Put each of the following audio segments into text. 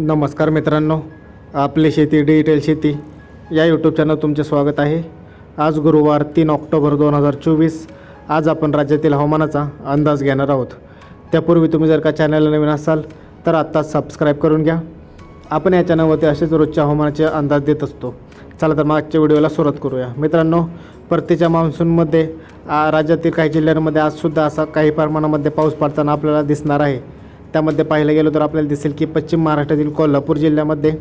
नमस्कार मित्रांनो आपली शेती डिजिटल शेती या यूट्यूब चॅनल तुमचे स्वागत आहे. आज गुरुवार तीन ऑक्टोबर दोन हजार चोवीस. आज आपण राज्यातील हवामानाचा अंदाज घेणार आहोत. त्यापूर्वी तुम्ही जर का चॅनलला नवीन असाल तर आत्ताच सबस्क्राईब करून घ्या. आपण या चॅनलवरती असेच रोजच्या हवामानाचे अंदाज देत असतो. चला तर मागच्या व्हिडिओला सुरुवात करूया. मित्रांनो परतीच्या मान्सूनमध्ये राज्यातील काही जिल्ह्यांमध्ये आजसुद्धा असा काही प्रमाणामध्ये पाऊस पडताना आपल्याला दिसणार आहे. त्यामध्ये पाहायला गेलो तर आपल्याला दिसेल की पश्चिम महाराष्ट्रातील कोल्हापूर जिल्ह्यामध्ये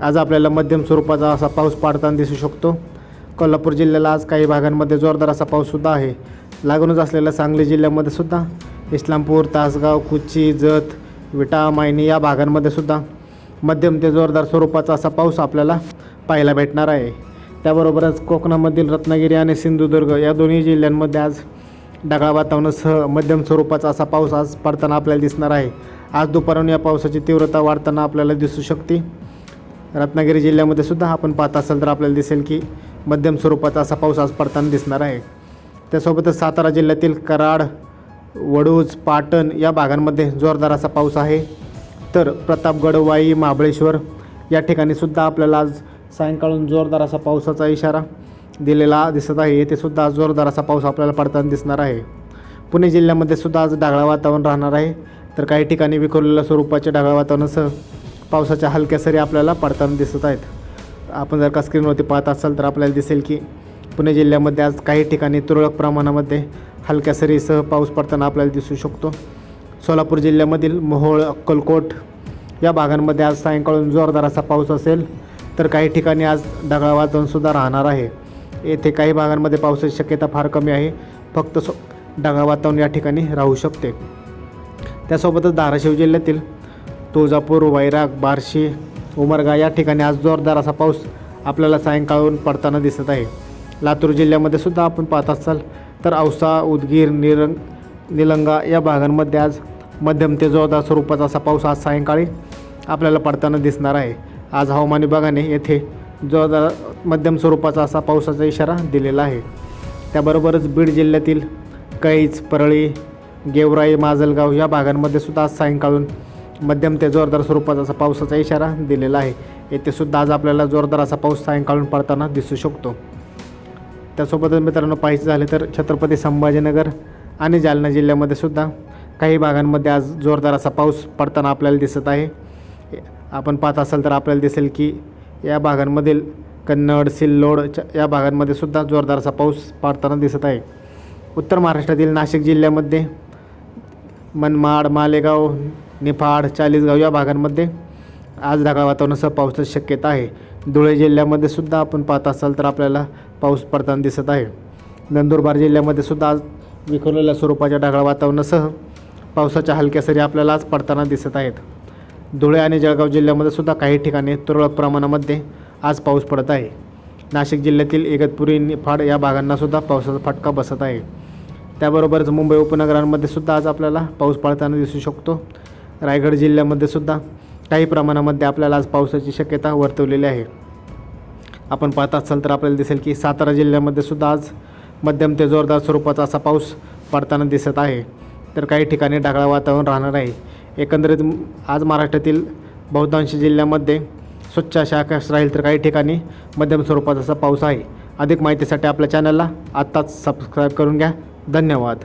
आज आपल्याला मध्यम स्वरूपाचा असा पाऊस पाडताना दिसू शकतो. कोल्हापूर जिल्ह्याला आज काही भागांमध्ये जोरदार असा पाऊससुद्धा आहे. लागूनच असलेल्या सांगली जिल्ह्यामध्ये सुद्धा इस्लामपूर तासगाव कुची जत विटा मायनी या भागांमध्ये सुद्धा मध्यम ते जोरदार स्वरूपाचा असा पाऊस आपल्याला पाहायला भेटणार आहे. त्याबरोबरच कोकणामधील रत्नागिरी आणि सिंधुदुर्ग या दोन्ही जिल्ह्यांमध्ये आज ढगाळ वातावरणासह मध्यम स्वरूपाचा असा पाऊस आज पडताना आपल्याला दिसणार आहे. आज दुपारून या पावसाची तीव्रता वाढताना आपल्याला दिसू शकते. रत्नागिरी जिल्ह्यामध्ये सुद्धा आपण पाहत असाल तर आपल्याला दिसेल की मध्यम स्वरूपाचा असा पाऊस आज पडताना दिसणार आहे. त्यासोबतच सातारा जिल्ह्यातील कराड वडूज पाटण या भागांमध्ये जोरदार असा पाऊस आहे. तर प्रतापगड वाई महाबळेश्वर या ठिकाणी सुद्धा आपल्याला आज सायंकाळून जोरदार असा पावसाचा इशारा दिलेला दिसत आहे. येथे सुद्धा जोरदार असा पाऊस आपल्याला पडताना दिसणार आहे. पुणे जिल्ह्यामध्ये सुद्धा आज ढगाळ वातावरण राहणार आहे. तर काही ठिकाणी विखुरलेल्या स्वरूपाच्या ढगाळ वातावरणासह पावसाच्या हलक्या सरी आपल्याला पडताना दिसत आहेत. आपण जर का स्क्रीनवरती पाहत असाल तर आपल्याला दिसेल की पुणे जिल्ह्यामध्ये आज काही ठिकाणी तुरळक प्रमाणामध्ये हलक्या सरीसह पाऊस पडताना आपल्याला दिसू शकतो. सोलापूर जिल्ह्यामधील मोहोळ अक्कलकोट या भागांमध्ये आज सायंकाळून जोरदार असा पाऊस असेल. तर काही ठिकाणी आज ढगाळ वातावरणसुद्धा राहणार आहे. येथे काही भागांमध्ये पावसाची शक्यता फार कमी आहे. फक्त सो ढगाळ वातावरण या ठिकाणी राहू शकते. त्यासोबतच धाराशिव जिल्ह्यातील तुळजापूर वैराग बार्शी उमरगा या ठिकाणी आज जोरदार असा पाऊस आपल्याला सायंकाळून पडताना दिसत आहे. लातूर जिल्ह्यामध्ये सुद्धा आपण पाहत असाल तर औसा उदगीर निरंग निलंगा या भागांमध्ये आज मध्यम ते जोरदार स्वरूपाचा असा पाऊस आज सायंकाळी आपल्याला पडताना दिसणार आहे. आज हवामान विभागाने येथे जोरदार मध्यम स्वरूपाचा असा पावसाचा इशारा दिलेला आहे. त्याबरोबरच बीड जिल्ह्यातील कैज परळी गेवराई माजलगाव या भागांमध्ये सुद्धा आज सायंकाळून मध्यम ते जोरदार स्वरूपाचा असा पावसाचा इशारा दिलेला आहे. येथे सुद्धा आज आपल्याला जोरदार असा पाऊस सायंकाळून पडताना दिसू शकतो. त्यासोबतच मित्रांनो पाहायचं झाले तर छत्रपती संभाजीनगर आणि जालना जिल्ह्यामध्ये सुद्धा काही भागांमध्ये आज जोरदार असा पाऊस पडताना आपल्याला दिसत आहे. आपण पाहत असाल तर आपल्याला दिसेल की या भागांमधील कन्नड सिल्लोड च- या भागांमध्ये सुद्धा जोरदार असा पाऊस पडताना दिसत आहे. उत्तर महाराष्ट्रातील नाशिक जिल्ह्यामध्ये मनमाड मालेगाव निफाड चाळीसगाव या भागांमध्ये आज ढगाळ वातावरणासह पावसाची शक्यता आहे. धुळे जिल्ह्यामध्ये सुद्धा आपण पाहत असाल तर आपल्याला पाऊस पडताना दिसत आहे. नंदुरबार जिल्ह्यामध्ये सुद्धा आज विखुरलेल्या स्वरूपाच्या ढगाळ वातावरणासह पावसाच्या हलक्या सरी आपल्याला आज पडताना दिसत आहेत. धुळे आणि जळगाव जिल्ह्यामध्ये सुद्धा काही ठिकाणी तुरळक प्रमाणामध्ये आज पाऊस पडत आहे. नाशिक जिल्ह्यातील इगतपुरी निफाड या भागांनासुद्धा पावसाचा फटका बसत आहे. त्याबरोबरच मुंबई उपनगरांमध्ये सुद्धा आज आपल्याला पाऊस पडताना दिसू शकतो. रायगड जिल्ह्यामध्ये सुद्धा काही प्रमाणामध्ये आपल्याला आज पावसाची शक्यता वर्तवलेली आहे. आपण पाहत असाल तर आपल्याला दिसेल की सातारा जिल्ह्यामध्ये सुद्धा आज मध्यम ते जोरदार स्वरूपाचा असा पाऊस पडताना दिसत आहे. तर काही ठिकाणी ढगाळ वातावरण राहणार आहे. एकंदरीत आज महाराष्ट्रातील बहुतांश जिल्ह्यामध्ये स्वच्छ अशा आकाश राहील तर काही ठिकाणी मध्यम स्वरूपात असा पाऊस आहे. अधिक माहितीसाठी आपल्या चॅनलला आत्ताच सबस्क्राईब करून घ्या. धन्यवाद.